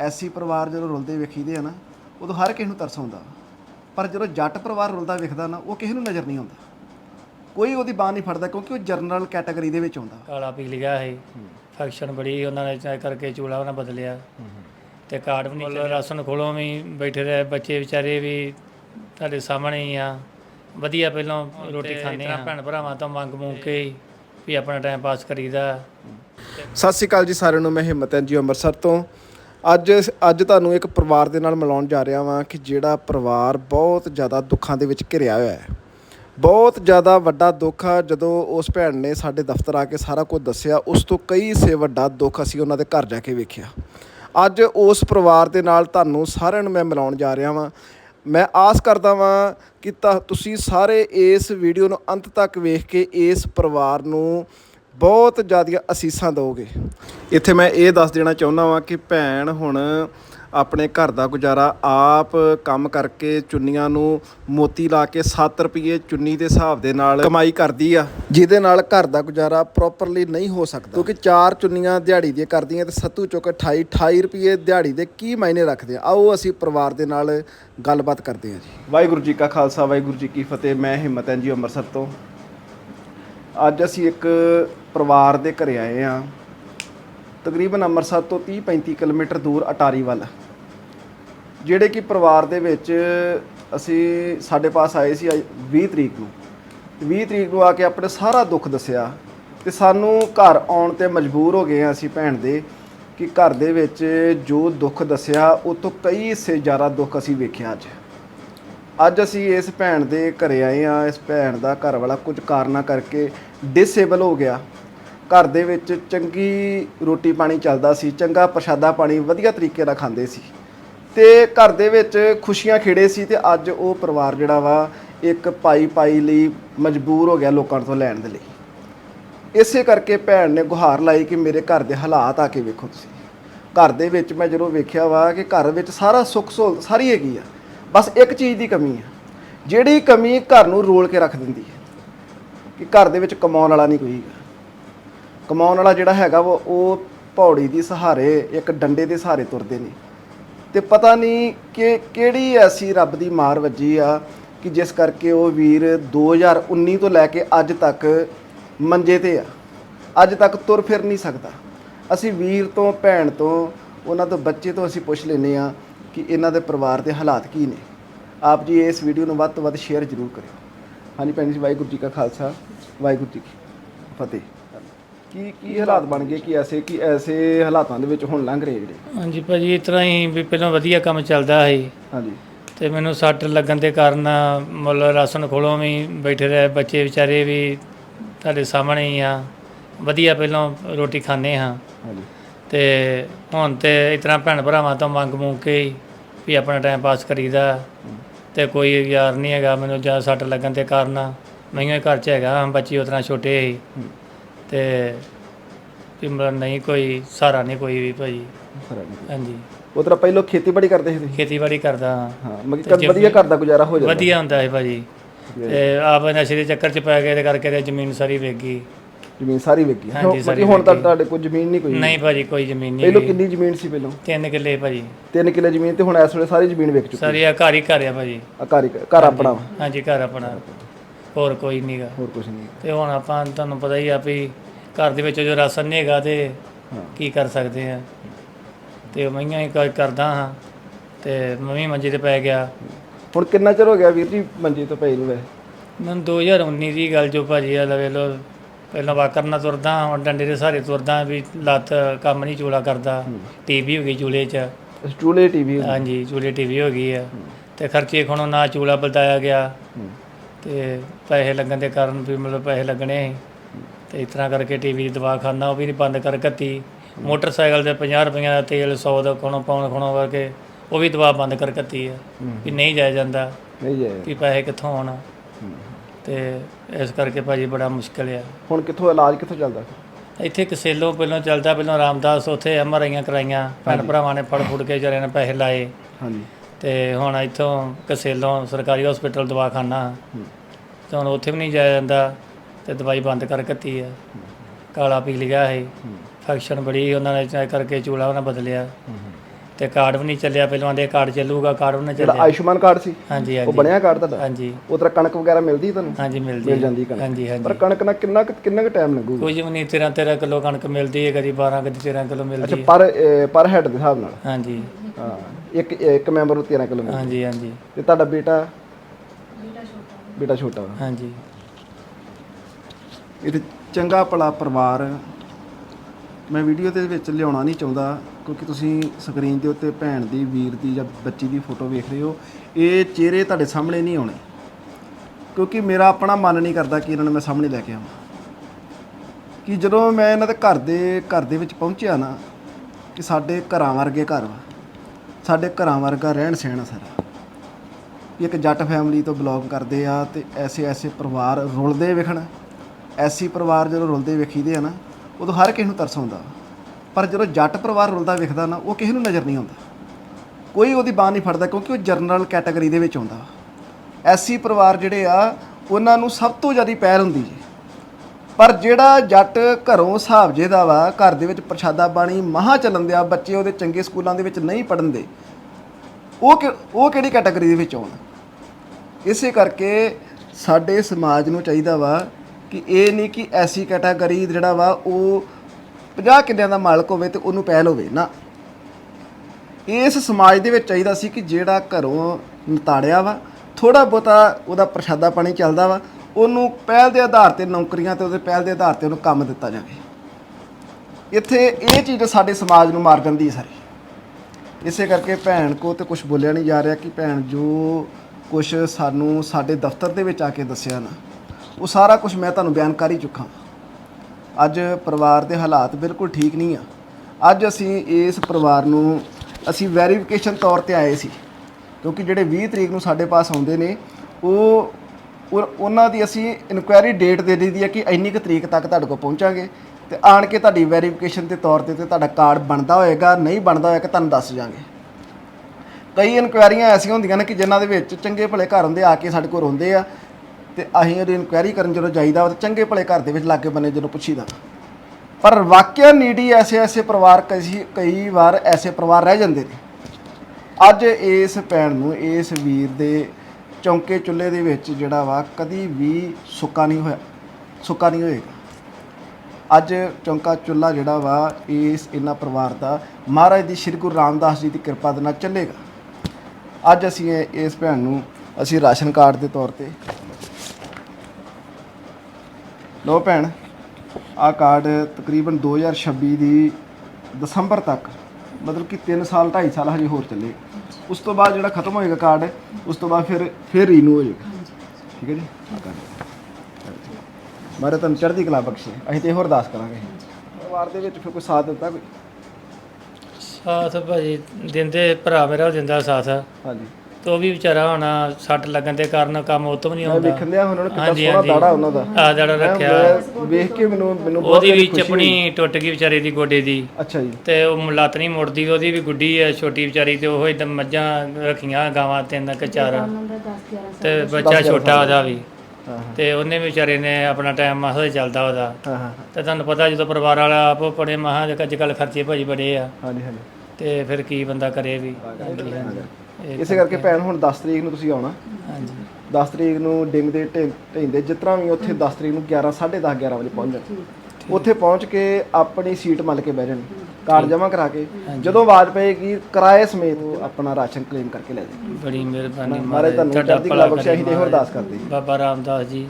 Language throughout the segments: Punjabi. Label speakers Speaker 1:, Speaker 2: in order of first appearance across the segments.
Speaker 1: ਐਸੀ ਪਰਿਵਾਰ ਜਦੋਂ ਰੁਲਦੇ ਵੇਖੀਦੇ ਆ ਨਾ ਉਦੋਂ ਹਰ ਕਿਸੇ ਨੂੰ ਤਰਸ ਆਉਂਦਾ। ਪਰ ਜਦੋਂ ਜੱਟ ਪਰਿਵਾਰ ਰੁਲਦਾ ਵੇਖਦਾ ਨਾ ਉਹ ਕਿਸੇ ਨੂੰ ਨਜ਼ਰ ਨਹੀਂ ਆਉਂਦਾ। ਕੋਈ ਉਹਦੀ ਬਾਹ ਨਹੀਂ ਫੜਦਾ ਕਿਉਂਕਿ ਉਹ ਜਰਨਲ ਕੈਟਾਗਰੀ ਦੇ ਵਿੱਚ ਆਉਂਦਾ।
Speaker 2: ਕਾਲਾ ਪੀ ਲਿਆ ਹੈ। ਫੈਕਸ਼ਨ ਬੜੀ ਉਹਨਾਂ ਨੇ ਚਾਹ ਕਰਕੇ ਚੂਲਾ ਉਹਨਾਂ ਬਦਲਿਆ। ਤੇ ਕਾਰਡ ਵੀ ਨਹੀਂ ਰਾਸ਼ਨ ਕੋਲੋਂ ਵੀ ਬੈਠੇ ਰਹੇ ਬੱਚੇ ਵਿਚਾਰੇ ਵੀ ਤੁਹਾਡੇ ਸਾਹਮਣੇ ਹੀ ਆ। ਵਧੀਆ ਪਹਿਲਾਂ ਰੋਟੀ ਖਾਂਦੇ ਆ ਭੈਣ ਭਰਾਵਾਂ ਤੋਂ ਮੰਗ ਮੂੰਗ ਕੇ ਵੀ ਆਪਣਾ ਟਾਈਮ ਪਾਸ ਕਰੀਦਾ।
Speaker 1: ਸਤਿ ਸ਼੍ਰੀ ਅਕਾਲ ਜੀ ਸਾਰਿਆਂ ਨੂੰ ਮੈਂ ਹਿੰਮਤ ਹਾਂ ਜੀ ਅੰਮ੍ਰਿਤਸਰ ਤੋਂ। ਅੱਜ ਅੱਜ ਤੁਹਾਨੂੰ ਇੱਕ ਪਰਿਵਾਰ ਦੇ ਨਾਲ ਮਿਲਾਉਣ ਜਾ ਰਿਹਾ ਵਾਂ ਕਿ ਜਿਹੜਾ ਪਰਿਵਾਰ ਬਹੁਤ ਜ਼ਿਆਦਾ ਦੁੱਖਾਂ ਦੇ ਵਿੱਚ ਘਿਰਿਆ ਹੋਇਆ ਹੈ। ਬਹੁਤ ਜ਼ਿਆਦਾ ਵੱਡਾ ਦੁੱਖ ਆ, ਜਦੋਂ ਉਸ ਭੈਣ ਨੇ ਸਾਡੇ ਦਫ਼ਤਰ ਆ ਕੇ ਸਾਰਾ ਕੁਝ ਦੱਸਿਆ, ਉਸ ਤੋਂ ਕਈ ਸੇ ਵੱਡਾ ਦੁੱਖ ਅਸੀਂ ਉਹਨਾਂ ਦੇ ਘਰ ਜਾ ਕੇ ਵੇਖਿਆ। ਅੱਜ ਉਸ ਪਰਿਵਾਰ ਦੇ ਨਾਲ ਤੁਹਾਨੂੰ ਸਾਰਿਆਂ ਨੂੰ ਮੈਂ ਮਿਲਾਉਣ ਜਾ ਰਿਹਾ ਵਾਂ। ਮੈਂ ਆਸ ਕਰਦਾ ਵਾਂ ਕਿ ਤਾਂ ਤੁਸੀਂ ਸਾਰੇ ਇਸ ਵੀਡੀਓ ਨੂੰ ਅੰਤ ਤੱਕ ਵੇਖ ਕੇ ਇਸ ਪਰਿਵਾਰ ਨੂੰ ਬਹੁਤ ਜ਼ਿਆਦੀਆਂ ਅਸੀਸਾਂ ਦਿਓਗੇ। ਇੱਥੇ ਮੈਂ ਇਹ ਦੱਸ ਦੇਣਾ ਚਾਹੁੰਦਾ ਵਾਂ ਕਿ ਭੈਣ ਹੁਣ ਆਪਣੇ ਘਰ ਦਾ ਗੁਜ਼ਾਰਾ ਆਪ ਕੰਮ ਕਰਕੇ ਚੁੰਨੀਆਂ ਨੂੰ ਮੋਤੀ ਲਾ ਕੇ 7 ਰੁਪਏ ਚੁੰਨੀ ਦੇ ਹਿਸਾਬ ਦੇ ਨਾਲ ਕਮਾਈ ਕਰਦੀ ਆ। ਜਿਹਦੇ ਨਾਲ ਘਰ ਦਾ ਗੁਜ਼ਾਰਾ ਪ੍ਰੋਪਰਲੀ ਨਹੀਂ ਹੋ ਸਕਦਾ। ਕਿਉਂਕਿ ਚਾਰ ਚੁੰਨੀਆਂ ਦਿਹਾੜੀ ਦੀਆਂ ਕਰਦੀਆਂ ਤੇ ਸੱਤੂ ਚੁੱਕ 28 28 ਰੁਪਏ ਦਿਹਾੜੀ ਦੇ ਕੀ ਮਾਇਨੇ ਰੱਖਦੇ ਆ? ਆਓ ਅਸੀਂ ਪਰਿਵਾਰ ਦੇ ਨਾਲ ਗੱਲਬਾਤ ਕਰਦੇ ਹਾਂ ਜੀ। ਵਾਹਿਗੁਰੂ ਜੀ ਕਾ ਖਾਲਸਾ, ਵਾਹਿਗੁਰੂ ਜੀ ਕੀ ਫਤਿਹ। ਮੈਂ ਹਿੰਮਤ ਹਾਂ ਜੀ ਅੰਮ੍ਰਿਤਸਰ ਤੋਂ। ਅੱਜ ਅਸੀਂ ਇੱਕ ਪਰਿਵਾਰ ਦੇ ਘਰੇ ਆਏ ਆ। ਤਕਰੀਬਨ ਅੰਮ੍ਰਿਤਸਰ ਤੋਂ 30 35 ਕਿਲੋਮੀਟਰ ਦੂਰ ਅਟਾਰੀ ਵੱਲ। ਜਿਹੜੇ ਕਿ ਪਰਿਵਾਰ ਦੇ ਵਿੱਚ ਅਸੀਂ ਸਾਡੇ ਪਾਸ ਆਏ ਸੀ ਅੱਜ 20 ਤਰੀਕ ਨੂੰ। 20 ਤਰੀਕ ਨੂੰ ਆ ਕੇ ਆਪਣੇ ਸਾਰਾ ਦੁੱਖ ਦੱਸਿਆ ਤੇ ਸਾਨੂੰ ਘਰ ਆਉਣ ਤੇ ਮਜਬੂਰ ਹੋ ਗਏ ਆ ਅਸੀਂ ਭੈਣ ਦੇ ਕਿ ਘਰ ਦੇ ਵਿੱਚ ਜੋ ਦੁੱਖ ਦੱਸਿਆ ਉਹ ਤੋਂ ਕਈ ਹਿੱਸੇ ਜ਼ਿਆਦਾ ਦੁੱਖ ਅਸੀਂ ਵੇਖਿਆ ਅੱਜ। ਅੱਜ ਅਸੀਂ ਇਸ ਭੈਣ ਦੇ ਘਰੇ ਆਏ ਆ ਇਸ ਭੈਣ ਦਾ ਘਰ ਵਾਲਾ ਕੁਝ ਕਾਰਨਾਂ ਕਰਕੇ ਡਿਸੇਬਲ ਹੋ ਗਿਆ। ਘਰ ਦੇ ਵਿੱਚ ਚੰਗੀ ਰੋਟੀ ਪਾਣੀ ਚੱਲਦਾ ਸੀ, ਚੰਗਾ ਪ੍ਰਸ਼ਾਦਾ ਪਾਣੀ ਵਧੀਆ ਤਰੀਕੇ ਨਾਲ ਖਾਂਦੇ ਸੀ। ਤੇ ਘਰ ਦੇ ਵਿੱਚ ਖੁਸ਼ੀਆਂ ਖੇੜੇ ਸੀ ਤੇ ਅੱਜ ਉਹ ਪਰਿਵਾਰ ਜਿਹੜਾ ਵਾ, ਇੱਕ ਪਾਈ ਪਾਈ ਲਈ ਮਜਬੂਰ ਹੋ ਗਿਆ ਲੋਕਾਂ ਤੋਂ ਲੈਣ ਦੇ ਲਈ। ਇਸੇ ਕਰਕੇ ਭੈਣ ਨੇ ਗੁਹਾਰ ਲਾਈ ਕਿ ਮੇਰੇ ਘਰ ਦੇ ਹਾਲਾਤ ਆ ਕੇ ਵੇਖੋ ਤੁਸੀਂ। ਘਰ ਦੇ ਵਿੱਚ ਮੈਂ ਜਦੋਂ ਵੇਖਿਆ ਵਾ ਕਿ ਘਰ ਵਿੱਚ ਸਾਰਾ ਸੁੱਖ ਸਹੂਲਤ ਸਾਰੀ ਹੈਗੀ ਆ, ਬਸ ਇੱਕ ਚੀਜ਼ ਦੀ ਕਮੀ ਆ, ਜਿਹੜੀ ਕਮੀ ਘਰ ਨੂੰ ਰੋਲ ਕੇ ਰੱਖ ਦਿੰਦੀ ਹੈ ਕਿ ਘਰ ਦੇ ਵਿੱਚ ਕਮਾਉਣ ਵਾਲਾ ਨਹੀਂ ਕੋਈ ਹੈਗਾ। ਕਮਾਉਣ ਵਾਲਾ ਜਿਹੜਾ ਹੈਗਾ ਵਾ, ਉਹ ਪੌੜੀ ਦੀ ਸਹਾਰੇ, ਇੱਕ ਡੰਡੇ ਦੇ ਸਹਾਰੇ ਤੁਰਦੇ ਨੇ। ਤੇ ਪਤਾ ਨਹੀਂ ਕਿ ਕਿਹੜੀ ਐਸੀ ਰੱਬ ਦੀ ਮਾਰ ਵੱਜੀ ਆ ਕਿ ਜਿਸ ਕਰਕੇ ਉਹ ਵੀਰ 2019 ਤੋਂ ਲੈ ਕੇ ਅੱਜ ਤੱਕ ਮੰਜੇ ਤੇ ਆ। ਅੱਜ ਤੱਕ ਤੁਰ ਫਿਰ ਨਹੀਂ ਸਕਦਾ। ਅਸੀਂ ਵੀਰ ਤੋਂ, ਭੈਣ ਤੋਂ, ਉਹਨਾਂ ਤੋਂ, ਬੱਚੇ ਤੋਂ ਅਸੀਂ ਪੁੱਛ ਲੈਨੇ ਆ ਕਿ ਇਹਨਾਂ ਦੇ ਪਰਿਵਾਰ ਦੇ ਹਾਲਾਤ ਕੀ ਨੇ। ਆਪ ਜੀ ਇਸ ਵੀਡੀਓ ਨੂੰ ਵੱਧ ਤੋਂ ਵੱਧ ਸ਼ੇਅਰ ਜ਼ਰੂਰ ਕਰਿਓ। ਹਾਂਜੀ ਭੈਣ ਜੀ, ਵਾਹਿਗੁਰੂ ਜੀ ਕਾ ਖਾਲਸਾ, ਵਾਹਿਗੁਰੂ ਜੀ ਕੀ ਫਤਿਹ। ਕੀ ਕੀ ਹਾਲਾਤ ਬਣ ਗਏ? ਕਿ ਐਸੇ ਕਿ ਐਸੇ ਹਾਲਾਤਾਂ ਦੇ ਵਿੱਚ ਹੁਣ ਲੰਘ ਰਹੇ ਜਿਹੜੇ
Speaker 2: ਹਾਂਜੀ ਭਾਜੀ ਇਸ ਤਰ੍ਹਾਂ ਹੀ ਵੀ ਪਹਿਲਾਂ ਵਧੀਆ ਕੰਮ ਚੱਲਦਾ ਸੀ।
Speaker 1: ਹਾਂਜੀ।
Speaker 2: ਤੇ ਮੈਨੂੰ ਸੱਟ ਲੱਗਣ ਦੇ ਕਾਰਨ ਮੁੱਲ ਰਾਸ਼ਨ ਕੋਲੋਂ ਵੀ ਬੈਠੇ ਰਹੇ ਬੱਚੇ ਵਿਚਾਰੇ ਵੀ ਤੁਹਾਡੇ ਸਾਹਮਣੇ ਹੀ ਆ। ਵਧੀਆ ਪਹਿਲਾਂ ਰੋਟੀ ਖਾਂਦੇ ਹਾਂ।
Speaker 1: ਹਾਂਜੀ।
Speaker 2: ਤੇ ਹੁਣ ਤੇ ਇਸ ਤਰ੍ਹਾਂ ਭੈਣ ਭਰਾਵਾਂ ਤੋਂ ਮੰਗ ਮੂੰਗ ਕੇ ਹੀ ਵੀ ਆਪਣਾ ਟਾਈਮ ਪਾਸ ਕਰੀਦਾ। ਤੇ ਕੋਈ ਯਾਰ ਨਹੀਂ ਹੈਗਾ ਮੈਨੂੰ ਜਾਂ ਸੱਟ ਲੱਗਣ ਦੇ ਕਾਰਨ। ਮੈਂ ਹੀ ਘਰ 'ਚ ਹੈਗਾ ਬੱਚੇ ਤਰ੍ਹਾਂ ਛੋਟੇ ਸੀ। ਤੇ ਵੀ ਨਹੀਂ ਕੋਈ ਸਹਾਰਾ ਨਹੀਂ ਕੋਈ ਵੀ ਭਾਜੀ। ਹਾਂਜੀ।
Speaker 1: ਉਹ ਤਰ੍ਹਾਂ ਪਹਿਲਾਂ ਖੇਤੀਬਾੜੀ ਕਰਦੇ ਸੀ ਤੁਸੀਂ?
Speaker 2: ਖੇਤੀਬਾੜੀ ਕਰਦਾ। ਹਾਂ
Speaker 1: ਹਾਂ ਮਤਲਬ ਕਿ ਵਧੀਆ ਘਰ ਦਾ ਗੁਜ਼ਾਰਾ ਹੋ ਜਾਂਦਾ।
Speaker 2: ਵਧੀਆ ਹੁੰਦਾ ਹੈ ਭਾਜੀ। ਤੇ ਆਪ ਨਸ਼ੇ ਦੇ ਚੱਕਰ 'ਚ ਪੈ ਗਏ ਤੇ ਕਰਕੇ ਤੇ ਜ਼ਮੀਨ ਸਾਰੀ ਵੇਚ ਗਈ।
Speaker 1: ਜ਼ਮੀਨ ਸਾਰੀ ਵਿਕੀ
Speaker 2: ਹਾਂਜੀ,
Speaker 1: ਹੁਣ
Speaker 2: ਸਾਰੀ
Speaker 1: ਹੁਣ ਤਾਂ। ਤੁਹਾਡੇ ਕੋਲ ਜ਼ਮੀਨ ਨਹੀਂ ਕੋਈ।
Speaker 2: ਨਹੀਂ ਭਾਜੀ ਕੋਈ ਜ਼ਮੀਨ ਨਹੀਂ
Speaker 1: ਪਹਿਲਾਂ। ਕਿੰਨੀ ਜ਼ਮੀਨ ਸੀ ਪਹਿਲਾਂ?
Speaker 2: ਤਿੰਨ ਕਿੱਲੇ ਭਾਜੀ।
Speaker 1: 3 ਕਿੱਲੇ ਜ਼ਮੀਨ ਤੇ ਹੁਣ ਇਸ ਵੇਲੇ ਸਾਰੀ ਜ਼ਮੀਨ ਵਿਕ ਚੁੱਕੀ
Speaker 2: ਸਾਰੀ ਆ ਘਰ ਹੀ ਘਰ ਆ ਭਾਜੀ।
Speaker 1: ਆ ਘਰ ਹੀ- ਘਰ ਆਪਣਾ। ਵਾ,
Speaker 2: ਹਾਂਜੀ ਘਰ ਆਪਣਾ। ਹੋਰ ਕੋਈ ਨਹੀਂਗਾ
Speaker 1: ਹੋਰ ਕੁਝ ਨਹੀਂ
Speaker 2: ਤੇ ਹੁਣ ਆਪਾਂ ਤੁਹਾਨੂੰ ਪਤਾ ਹੀ ਆ ਵੀ ਘਰ ਦੇ ਵਿੱਚ ਜੋ ਰਾਸ਼ਨ ਨਹੀਂ ਹੈਗਾ ਤੇ
Speaker 1: ਹਾਂ।
Speaker 2: ਕੀ ਕਰ ਸਕਦੇ ਆ। ਤੇ ਮਈਆਂ ਹੀ ਕ- ਕਰਦਾ ਹਾਂ ਤੇ ਮੈਂ ਵੀ ਮੰਜੇ ਤੇ ਪੈ ਗਿਆ।
Speaker 1: ਹੁਣ ਕਿੰਨਾ ਚਿਰ ਹੋ ਗਿਆ ਵੀਰ ਜੀ ਮੰਜੇ ਤੋਂ ਪਏ ਨੂੰ ਵੈਸੇ?
Speaker 2: ਮੈਨੂੰ 2019 ਦੀ ਗੱਲ ਜੋ ਭਾਜੀ ਆ ਲਵੇ ਲੋ ਪਹਿਲਾਂ ਵਾਕਰ ਨਾਲ ਤੁਰਦਾ ਹੁਣ ਡੰਡੇ ਦੇ ਸਹਾਰੇ ਤੁਰਦਾ ਵੀ ਲੱਤ ਕੰਮ ਨਹੀਂ ਚੂਲਾ ਕਰਦਾ। ਟੀਵੀ ਹੋ ਗਈ ਚੂਲੇ 'ਚ।
Speaker 1: ਸਟੂਲੇ ਟੀਵੀ
Speaker 2: ਹਾਂਜੀ ਚੂਲੇ ਟੀਵੀ ਹੋ ਗਈ ਆ। ਤੇ ਖਰਚੇ ਖਣੋ ਨਾ ਚੂਲਾ ਬਲਦਾਇਆ ਗਿਆ। ਤੇ ਪੈਸੇ ਲੱਗਣ ਦੇ ਕਾਰਨ ਵੀ ਮਤਲਬ ਪੈਸੇ ਲੱਗਣੇ ਸੀ। ਤੇ ਇਸ ਤਰ੍ਹਾਂ ਕਰਕੇ ਟੀਵੀ ਦੀ ਦਵਾ ਖਾਨਾ ਉਹ ਵੀ ਬੰਦ ਕਰ ਕੱਤੀ। ਮੋਟਰਸਾਈਕਲ ਦੇ 50 ਰੁਪਈਆਂ ਦਾ ਤੇਲ 100 ਦਾ ਖਣੋ ਪਾਉਣ ਖਣੋ ਕਰਕੇ ਉਹ ਵੀ ਦਵਾ ਬੰਦ ਕਰ ਕੱਤੀ ਆ। ਵੀ ਨਹੀਂ ਜਾਇਆ ਜਾਂਦਾ।
Speaker 1: ਨਹੀਂ ਜਾਏ
Speaker 2: ਵੀ ਪੈਸੇ ਕਿੱਥੋਂ ਆਉਣ? ਤੇ ਇਸ ਕਰਕੇ ਭਾਜੀ ਬੜਾ ਮੁਸ਼ਕਲ ਆ।
Speaker 1: ਹੁਣ ਕਿੱਥੋਂ ਇਲਾਜ ਕਿੱਥੋਂ ਚੱਲਦਾ?
Speaker 2: ਇੱਥੇ ਕਸੇਲੋ ਪਹਿਲਾਂ ਚੱਲਦਾ ਪਹਿਲਾਂ ਰਾਮਦਾਸ ਉੱਥੇ ਐਮਆਰਆਈਆਂ ਕਰਾਈਆਂ। ਭੈਣ ਭਰਾਵਾਂ ਨੇ ਫੜ ਫੁੜ ਕੇ ਵਿਚਾਰਿਆਂ ਨੇ ਪੈਸੇ ਲਾਏ।
Speaker 1: ਹਾਂਜੀ।
Speaker 2: ਤੇ ਹੁਣ ਇੱਥੋਂ ਕਸੇਲੋਂ ਸਰਕਾਰੀ ਹਸਪੀਟਲ ਦਵਾਖਾਨਾ। ਤੇ ਹੁਣ ਉੱਥੇ ਵੀ ਨਹੀਂ ਜਾਇਆ ਜਾਂਦਾ ਤੇ ਦਵਾਈ ਬੰਦ ਕਰ ਕੱਤੀ ਆ। ਕਾਲਾ ਪੀ ਲਿਆ ਹੈ ਫੈਕਸ਼ਨ ਬੜੀ ਉਹਨਾਂ ਨੇ ਚਾਹ ਕਰਕੇ ਚੂਲਾ ਉਹਨਾਂ ਬਦਲਿਆ। ਤੇ ਕਾਰਡ ਵੀ ਨਹੀਂ ਚੱਲਿਆ ਪਹਿਲਾਂ ਆਂਦੇ ਕਾਰਡ ਚੱਲੂਗਾ ਕਾਰਡ ਵੀ
Speaker 1: ਜਿਹੜਾ
Speaker 2: ਚੱਲਿਆ।
Speaker 1: ਆਯੁਸ਼ਮਾਨ ਕਾਰਡ ਸੀ
Speaker 2: ਹਾਂਜੀ
Speaker 1: ਉਹ
Speaker 2: ਹਾਂਜੀ
Speaker 1: ਬਣਿਆ ਕਾਰਡ ਤੁਹਾਡਾ?
Speaker 2: ਹਾਂਜੀ।
Speaker 1: ਉਹ ਤਰ੍ਹਾਂ ਕਣਕ ਵਗੈਰਾ ਮਿਲਦੀ ਤੁਹਾਨੂੰ?
Speaker 2: ਹਾਂਜੀ ਮਿਲਦੀ
Speaker 1: ਮਿਲ। ਜਾਂਦੀ ਕਣਕ।
Speaker 2: ਹਾਂਜੀ
Speaker 1: ਪਰ
Speaker 2: ਹਾਂਜੀ
Speaker 1: ਕਣਕ ਨਾਲ ਕਿੰਨਾ ਕੁ- ਕਿੰਨਾ ਕੁ ਟਾਈਮ ਲੱਗੂਗਾ?
Speaker 2: ਕੁਝ ਵੀ ਨਹੀਂ 13 13 ਕਿਲੋ ਕਣਕ ਮਿਲਦੀ ਹੈ ਕਦੀ 12 ਕਦੀ 13 ਕਿਲੋ ਮਿਲਦੀ
Speaker 1: ਅੱਛਾ
Speaker 2: ਹੈ।
Speaker 1: ਪਰ ਅਹ, ਪਰ ਹੈਡ ਦੇ ਹਿਸਾਬ ਨਾਲ।
Speaker 2: ਹਾਂਜੀ।
Speaker 1: ਹਾਂ। ਇੱਕ ਇੱਕ ਮੈਂਬਰ ਨੂੰ 13 ਕਿਲੋਮੀਟਰ।
Speaker 2: ਹਾਂਜੀ ਹਾਂਜੀ।
Speaker 1: ਤੇ ਤੁਹਾਡਾ ਬੇਟਾ? ਬੇਟਾ ਛੋਟਾ। ਵਾ
Speaker 2: ਹਾਂਜੀ।
Speaker 1: ਇਹ ਤੇ ਚੰਗਾ ਭਲਾ ਪਰਿਵਾਰ ਮੈਂ ਵੀਡੀਓ ਦੇ ਵਿੱਚ ਲਿਆਉਣਾ ਨਹੀਂ ਚਾਹੁੰਦਾ ਕਿਉਂਕਿ ਤੁਸੀਂ ਸਕਰੀਨ ਦੇ ਉੱਤੇ ਭੈਣ ਦੀ ਵੀਰ ਦੀ ਜਾਂ ਬੱਚੀ ਦੀ ਫੋਟੋ ਵੇਖ ਰਹੇ ਹੋ। ਇਹ ਚਿਹਰੇ ਤੁਹਾਡੇ ਸਾਹਮਣੇ ਨਹੀਂ ਆਉਣੇ। ਕਿਉਂਕਿ ਮੇਰਾ ਆਪਣਾ ਮਨ ਨਹੀਂ ਕਰਦਾ ਕਿ ਇਹਨਾਂ ਨੂੰ ਮੈਂ ਸਾਹਮਣੇ ਲੈ ਕੇ ਆਵਾਂ। ਕਿ ਜਦੋਂ ਮੈਂ ਇਹਨਾਂ ਦੇ ਘਰ ਦੇ ਘਰ ਦੇ ਵਿੱਚ ਪਹੁੰਚਿਆ ਨਾ ਕਿ ਸਾਡੇ ਘਰਾਂ ਵਰਗੇ ਘਰ ਵਾ। ਸਾਡੇ ਘਰਾਂ ਵਰਗਾ ਰਹਿਣ ਸਹਿਣ ਆ ਸਾਰਾ। ਵੀ ਇੱਕ ਜੱਟ ਫੈਮਿਲੀ ਤੋਂ ਬਿਲੋਂਗ ਕਰਦੇ ਆ ਤੇ ਐਸੇ ਐਸੇ ਪਰਿਵਾਰ ਰੁਲਦੇ ਵੇਖਣ। ਐਸੀ ਪਰਿਵਾਰ ਜਦੋਂ ਰੁਲਦੇ ਵੇਖੀਦੇ ਆ ਨਾ, ਉਦੋਂ ਹਰ ਕਿਸੇ ਨੂੰ ਤਰਸ ਆਉਂਦਾ। ਪਰ ਜਦੋਂ ਜੱਟ ਪਰਿਵਾਰ ਰੁਲਦਾ ਵੇਖਦਾ ਨਾ, ਉਹ ਕਿਸੇ ਨੂੰ ਨਜ਼ਰ ਨਹੀਂ ਆਉਂਦਾ। ਕੋਈ ਉਹਦੀ ਬਾਹ ਨਹੀਂ ਫੜਦਾ ਕਿਉਂਕਿ ਉਹ ਜਨਰਲ ਕੈਟਾਗਰੀ ਦੇ ਵਿੱਚ ਆਉਂਦਾ। ਐਸੀ ਪਰਿਵਾਰ ਜਿਹੜੇ ਆ, ਉਹਨਾਂ ਨੂੰ ਸਭ ਤੋਂ ਜ਼ਿਆਦਾ ਪਹਿਲ ਹੁੰਦੀ ਜੀ। ਪਰ ਜਿਹੜਾ ਜੱਟ ਘਰੋਂ ਹਿਸਾਬ ਜੇ ਦਾ ਵਾ, ਘਰ ਦੇ ਵਿੱਚ ਪ੍ਰਸ਼ਾਦਾ ਪਾਣੀ ਮਹਾ ਚੱਲਣ ਦਿਆ, ਬੱਚੇ ਉਹਦੇ ਚੰਗੇ ਸਕੂਲਾਂ ਦੇ ਵਿੱਚ ਨਹੀਂ ਪੜਨ ਦੇ, ਉਹ ਕਿ- ਉਹ ਕਿਹੜੀ ਕੈਟਾਗਰੀ ਦੇ ਵਿੱਚ ਆਉਣ? ਇਸੇ ਕਰਕੇ ਸਾਡੇ ਸਮਾਜ ਨੂੰ ਚਾਹੀਦਾ ਵਾ ਕਿ ਇਹ ਨਹੀਂ ਕਿ ਐਸੀ ਕੈਟਾਗਰੀ ਜਿਹੜਾ ਵਾ, ਉਹ 50 ਕਿੱਲਿਆਂ ਦਾ ਮਾਲਕ ਹੋਵੇ ਤੇ ਉਹਨੂੰ ਪਹਿਲ ਹੋਵੇ, ਨਾ। ਇਸ ਸਮਾਜ ਦੇ ਵਿੱਚ ਚਾਹੀਦਾ ਸੀ ਕਿ ਜਿਹੜਾ ਘਰੋਂ ਨਤਾੜਿਆ ਵਾ ਥੋੜਾ ਬਹੁਤਾ ਉਹਦਾ ਪ੍ਰਸ਼ਾਦਾ ਪਾਣੀ ਚੱਲਦਾ ਵਾ ਉਹਨੂੰ ਪਹਿਲ ਦੇ ਆਧਾਰ ਤੇ ਨੌਕਰੀਆਂ ਤੇ ਉਹਦੇ ਪਹਿਲ ਦੇ ਆਧਾਰ ਤੇ ਉਹਨੂੰ ਕੰਮ ਦਿੱਤਾ ਜਾਵੇ। ਇੱਥੇ ਇਹ ਚੀਜ਼ ਸਾਡੇ ਸਮਾਜ ਨੂੰ ਮਾਰ ਜਾਂਦੀ ਹੈ ਸਾਰੀ। ਇਸੇ ਕਰਕੇ ਭੈਣ ਕੋ ਤੇ ਕੁਝ ਬੋਲਿਆ ਨਹੀਂ ਜਾ ਰਿਹਾ ਕਿ ਭੈਣ ਜੋ ਕੁਝ ਸਾਨੂੰ ਸਾਡੇ ਦਫ਼ਤਰ ਦੇ ਵਿੱਚ ਆ ਕੇ ਦੱਸਿਆ ਨਾ, ਉਹ ਸਾਰਾ ਕੁਝ ਮੈਂ ਤੁਹਾਨੂੰ ਬਿਆਨ ਕਰ ਹੀ ਚੁੱਕਾ ਅੱਜ ਪਰਿਵਾਰ ਦੇ ਹਾਲਾਤ ਬਿਲਕੁਲ ਠੀਕ ਨਹੀਂ ਆ। ਅੱਜ ਅਸੀਂ ਇਸ ਪਰਿਵਾਰ ਨੂੰ ਅਸੀਂ ਵੈਰੀਫਿਕੇਸ਼ਨ ਤੌਰ ਤੇ ਆਏ ਸੀ, ਕਿਉਂਕਿ ਜਿਹੜੇ 20 ਤਰੀਕ ਨੂੰ ਸਾਡੇ ਪਾਸ ਆਉਂਦੇ ਨੇ, ਉਹ ਉਹ- ਉਹਨਾਂ ਦੀ ਅਸੀਂ ਇਨਕੁਆਇਰੀ ਡੇਟ ਦੇ ਦਿੱਤੀ ਹੈ ਕਿ ਇੰਨੀ ਕੁ ਤਰੀਕ ਤੱਕ ਤੁਹਾਡੇ ਕੋਲ ਪਹੁੰਚਾਂਗੇ। ਤੇ ਆਣ ਕੇ ਤੁਹਾਡੀ ਵੈਰੀਫਿਕੇਸ਼ਨ ਦੇ ਤੌਰ ਤੇ ਤੇ ਤੁਹਾਡਾ ਕਾਰਡ ਬਣਦਾ ਹੋਏਗਾ, ਨਹੀਂ ਬਣਦਾ ਹੋਏਗਾ ਤੁਹਾਨੂੰ ਦੱਸ ਜਾਾਂਗੇ ਕਈ ਇਨਕੁਆਇਰੀਆਂ ਐਸੀਆਂ ਹੁੰਦੀਆਂ ਨੇ ਕਿ ਜਿਨ੍ਹਾਂ ਦੇ ਵਿੱਚ ਚੰਗੇ ਭਲੇ ਘਰ ਹੁੰਦੇ ਆ ਕੇ ਸਾਡੇ ਕੋਲ ਰੋਂਦੇ ਆ ਤੇ ਅਸੀਂ ਉਹਦੀ ਇਨਕੁਆਇਰੀ ਕਰਨ ਜਦੋਂ ਜਾਈਦਾ ਵਾ ਤੇ ਚੰਗੇ ਭਲੇ ਘਰ ਦੇ ਵਿੱਚ ਲਾਗੇ ਬੰਨੇ ਜਦੋਂ ਪੁੱਛੀਦਾ। ਪਰ ਵਾਕਿਆ ਨੀਡੀ ਐਸੇ ਐਸੇ ਪਰਿਵਾਰ ਕਈ ਕਈ ਵਾਰ ਐਸੇ ਪਰਿਵਾਰ ਰਹਿ ਜਾਂਦੇ ਨੇ। ਅੱਜ ਇਸ ਭੈਣ ਨੂੰ, ਇਸ ਵੀਰ ਦੇ ਚੌਂਕੇ ਚੁੱਲ੍ਹੇ ਦੇ ਵਿੱਚ ਜਿਹੜਾ ਵਾ ਕਦੀ ਵੀ ਸੁੱਕਾ ਨਹੀਂ ਹੋਇਆ, ਸੁੱਕਾ ਨਹੀਂ ਹੋਏਗਾ। ਅੱਜ ਚੌਂਕਾ ਚੁੱਲ੍ਹਾ ਜਿਹੜਾ ਵਾ ਇਸ ਇਹਨਾਂ ਪਰਿਵਾਰ ਦਾ ਮਹਾਰਾਜ ਦੀ ਸ੍ਰੀ ਗੁਰੂ ਰਾਮਦਾਸ ਜੀ ਦੀ ਕਿਰਪਾ ਦੇ ਨਾਲ ਚੱਲੇਗਾ। ਅੱਜ ਅਸੀਂ ਇਸ ਭੈਣ ਨੂੰ ਅਸੀਂ ਰਾਸ਼ਨ ਕਾਰਡ ਦੇ ਤੌਰ ਤੇ ਲੋ ਭੈਣ, ਆ ਕਾਰਡ ਤਕਰੀਬਨ 2026 ਦੀ ਦਸੰਬਰ ਤੱਕ, ਮਤਲਬ ਕਿ 3 ਸਾਲ 2.5 ਸਾਲ ਹਜੇ ਹੋਰ ਚੱਲੇ ਉਸ ਤੋਂ ਬਾਅਦ ਜਿਹੜਾ ਖਤਮ ਹੋਏਗਾ ਕਾਰਡ ਉਸ ਤੋਂ ਬਾਅਦ ਫਿਰ ਫਿਰ ਰੀਨੂ ਹੋ ਜਾਏਗਾ। ਠੀਕ ਹੈ ਜੀ? ਆ ਮਾਰੇ ਤੁਹਾਨੂੰ ਚੜ੍ਹਦੀ ਕਲਾ ਬਖਸ਼ੇ। ਅਸੀਂ ਤੇ ਹੋਰ ਅਰਦਾਸ ਕਰਾਂਗੇ। ਪਰਿਵਾਰ ਦੇ ਵਿੱਚ ਫਿਰ ਕੋਈ ਸਾਥ ਦਿੱਤਾ ਕੋਈ?
Speaker 2: ਸਾਥ ਭਾਜੀ ਦਿੰਦੇ ਭਰਾ ਮੇਰਾ ਉਹ ਦਿੰਦਾ ਸਾਥ।
Speaker 1: ਹਾਂਜੀ।
Speaker 2: ਤੇ ਉਹ ਵੀ ਵਿਚਾਰਾ ਹੁਣ ਸੱਟ ਲੱਗਣ ਦੇ ਕਾਰਨ ਕੰਮ ਉਹ ਤੋਂ ਵੀ ਨਹੀਂ
Speaker 1: ਮੈਂ
Speaker 2: ਆਉਂਦਾ।
Speaker 1: ਵੇਖਣ ਦਿਆ ਉਹਨਾਂ ਨੂੰ ਕਿੰਨਾ
Speaker 2: ਹਾਂਜੀ,
Speaker 1: ਸੋਹਣਾ
Speaker 2: ਹਾਂਜੀ।
Speaker 1: ਦਾੜਾ ਉਹਨਾਂ ਦਾ।
Speaker 2: ਆ
Speaker 1: ਮੈਂ-
Speaker 2: ਰੱਖਿਆ।
Speaker 1: ਮੈਂ ਵੇਖ ਕੇ ਮੈਨੂੰ ਮੈਨੂੰ ਬਹੁਤ
Speaker 2: ਉਹਦੀ ਵੀ
Speaker 1: ਖੁਸ਼ੀ ਹੋਈ।
Speaker 2: ਚਪਣੀ ਟੁੱਟ ਗਈ ਵਿਚਾਰੇ ਦੀ ਗੋਡੇ ਦੀ।
Speaker 1: ਅੱਛਾ ਜੀ।
Speaker 2: ਤੇ ਉਹ ਲੱਤ ਨਹੀਂ ਮੁੜਦੀ ਉਹਦੀ ਵੀ ਗੁੱਡੀ ਹੈ ਛੋਟੀ ਵਿਚਾਰੀ ਤੇ ਉਹ ਇਦਾਂ ਮੱਝਾਂ ਰੱਖੀਆਂ ਗਾਵਾਂ ਤਿੰਨ ਕਿ ਚਾਰ। ਤੇ ਬੱਚਾ ਛੋਟਾ ਉਹਦਾ ਵੀ।
Speaker 1: ਹਾਂ ਹਾਂ।
Speaker 2: ਤੇ ਉਹਨੇ ਵੀ ਵਿਚਾਰੇ ਨੇ ਆਪਣਾ ਟਾਈਮ ਮਸਾਂ ਹੀ ਚੱਲਦਾ ਉਹਦਾ।
Speaker 1: ਹਾਂ ਹਾਂ
Speaker 2: ਤੇ ਤੁਹਾਨੂੰ ਪਤਾ ਜਦੋਂ ਪਰਿਵਾਰ ਵਾਲਾ ਆਪ ਬੜੇ ਮਹਾਂ ਅੱਜ ਕੱਲ ਖਰਚੇ ਭਾਜੀ ਬੜੇ ਆ।
Speaker 1: ਹਾਂਜੀ ਹਾਂਜੀ।
Speaker 2: ਤੇ ਫਿਰ ਕੀ ਬੰਦਾ ਕਰੇ ਵੀ। ਹਾਂਜੀ ਹਾਂਜੀ। ਇਹ
Speaker 1: ਇਸੇ ਕਰਕੇ ਭੈਣ ਹੁਣ 10 ਤਰੀਕ ਨੂੰ ਤੁਸੀਂ ਆਉਣਾ।
Speaker 2: ਹਾਂਜੀ।
Speaker 1: 10 ਤਰੀਕ ਨੂੰ ਡਿੰਗ ਦੇ ਢਿੰਦੇ ਜਿਸ ਤਰ੍ਹਾਂ ਵੀ ਉੱਥੇ 10 ਤਰੀਕ ਨੂੰ 11 10:30 11 ਵਜੇ ਪਹੁੰਚ ਜਾਣਾ। ਉੱਥੇ ਪਹੁੰਚ ਕੇ ਆਪਣੀ ਸੀਟ ਮੱਲ ਕੇ ਬਹਿ ਜਾਣੀ ਕਾਰਡ ਜਮ੍ਹਾਂ ਕਰਾ ਕੇ। ਜਦੋਂ ਆਵਾਜ਼ ਪਏਗੀ ਕਿਰਾਏ ਸਮੇਤ ਆਪਣਾ ਰਾਸ਼ਨ ਕਲੇਮ ਕਰਕੇ ਲੈ ਜਾਓ।
Speaker 2: ਬੜੀ ਮਿਹਰਬਾਨੀ
Speaker 1: ਮਹਾਰਾਜ ਤੁਹਾਨੂੰ ਚੜ੍ਹਦੀ ਕਲਾ ਬਖਸ਼ੇ ਅਸੀਂ ਤੇ ਹੋਰ ਅਰਦਾਸ ਕਰਦੇ। ਹਾਂ
Speaker 2: ਬਾਬਾ ਰਾਮਦਾਸ ਜੀ।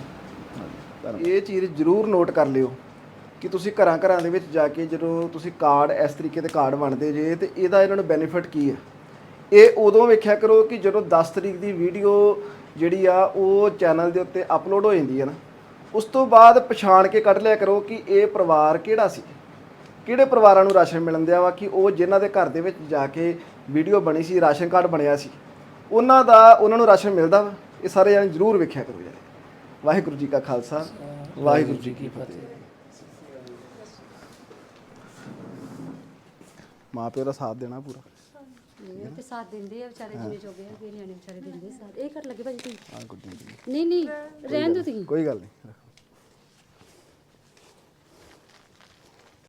Speaker 1: ਇਹ ਚੀਜ਼ ਜ਼ਰੂਰ ਨੋਟ ਕਰ ਲਿਓ ਕਿ ਤੁਸੀਂ ਘਰਾਂ ਘਰਾਂ ਦੇ ਵਿੱਚ ਜਾ ਕੇ ਜਦੋਂ ਤੁਸੀਂ ਕਾਰਡ ਇਸ ਤਰੀਕੇ ਦੇ ਕਾਰਡ ਬਣਦੇ ਜੇ ਤੇ ਇਹਦਾ ਇਹਨਾਂ ਨੂੰ ਬੈਨੀਫਿਟ ਕੀ ਹੈ? ਇਹ ਉਦੋਂ ਵੇਖਿਆ ਕਰੋ ਕਿ ਜਦੋਂ 10 ਤਰੀਕ ਦੀ ਵੀਡੀਓ ਜਿਹੜੀ ਆ, ਉਹ ਚੈਨਲ ਦੇ ਉੱਤੇ ਅਪਲੋਡ ਹੋ ਜਾਂਦੀ ਹੈ ਨਾ, ਉਸ ਤੋਂ ਬਾਅਦ ਪਛਾਣ ਕੇ ਕੱਢ ਲਿਆ ਕਰੋ ਕਿ ਇਹ ਪਰਿਵਾਰ ਕਿਹੜਾ ਸੀ? ਕਿਹੜੇ ਪਰਿਵਾਰਾਂ ਨੂੰ ਰਾਸ਼ਨ ਮਿਲਣ ਦਿਆ ਵਾ ਕਿ ਉਹ ਜਿਨ੍ਹਾਂ ਦੇ ਘਰ ਦੇ ਵਿੱਚ ਜਾ ਕੇ ਵੀਡੀਓ ਬਣੀ ਸੀ, ਰਾਸ਼ਨ ਕਾਰਡ ਬਣਿਆ ਸੀ, ਉਹਨਾਂ ਦਾ, ਉਹਨਾਂ ਨੂੰ ਰਾਸ਼ਨ ਮਿਲਦਾ ਵਾ? ਇਹ ਸਾਰੇ ਜਾਣੇ ਜ਼ਰੂਰ ਵੇਖਿਆ ਕਰੋ ਯਾਰ। ਵਾਹਿਗੁਰੂ ਜੀ ਕਾ ਖਾਲਸਾ, ਵਾਹਿਗੁਰੂ ਜੀ ਕੀ ਫਤਿਹ। ਮਾਂ ਪਿਓ ਦਾ ਸਾਥ ਦੇਣਾ ਪੂਰਾ।
Speaker 3: ਇਹ ਤੇ ਸਾਥ ਦਿੰਦੇ ਆ ਵਿਚਾਰੇ ਜਿੰਨੇ ਜੋਗੇ ਹੈਗੇ ਨਿਆਣੇ ਵਿਚਾਰੇ ਦਿੰਦੇ ਸਾਥ। ਇਹ ਕਰ ਲੱਗੇ ਭਾਜੀ ਤੁਸੀਂ?
Speaker 1: ਆ ਗੁੱਡੀ
Speaker 3: ਨਹੀਂ ਨਹੀਂ ਰਹਿਣ ਦਿਓ ਤੁਸੀਂ।
Speaker 1: ਕੋਈ ਗੱਲ ਨਹੀਂ